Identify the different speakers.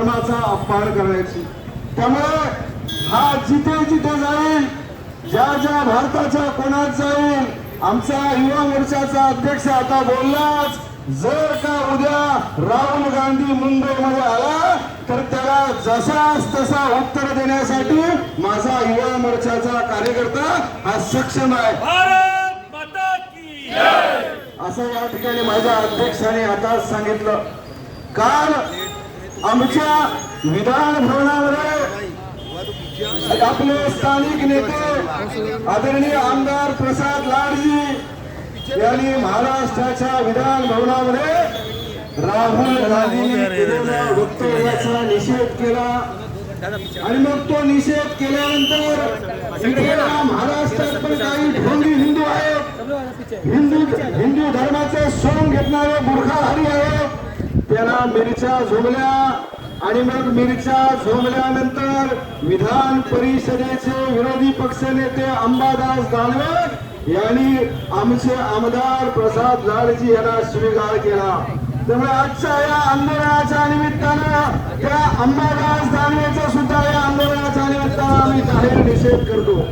Speaker 1: धर्माचा अपमान करण्याची त्यामुळे हा जिथे जिथे जाईल ज्या ज्या भारताच्या कोणात जाईल आमचा युवा मोर्चाचा अध्यक्ष आता बोललाच जर का उद्या राहुल गांधी मुंबईमध्ये आला तर त्याला जसाच तसा उत्तर देण्यासाठी माझा युवा मोर्चाचा कार्यकर्ता हा सक्षम आहे.
Speaker 2: भारत माता की
Speaker 1: असं या ठिकाणी माझ्या अध्यक्षाने आता सांगितलं. काल आमच्या विधान भवनामध्ये आपले स्थानिक नेते आदरणीय आमदार प्रसाद लाडजी यांनी महाराष्ट्राच्या विधान भवनामध्ये राहुल गांधींनी वक्तव्याचा निषेध केला. आणि मग तो निषेध केल्यानंतर महाराष्ट्रात पण काही ढोंगी हिंदू आहेत. हिंदू हिंदू धर्माचे सोंग घेतणारे त्याला मिरच्या झोमल्या आणि मग मिरच्या झोमल्यानंतर विधान परिषदेचे विरोधी पक्षनेते अंबादास दानवे यांनी आमचे आमदार प्रसाद लाडजी यांना स्वीकार केला. त्यामुळे आजच्या या आंदोलनाच्या निमित्तानं त्या अंबादास दानवेचा सुद्धा या आंदोलनाच्या निमित्तानं आम्ही जाहीर निषेध करतो.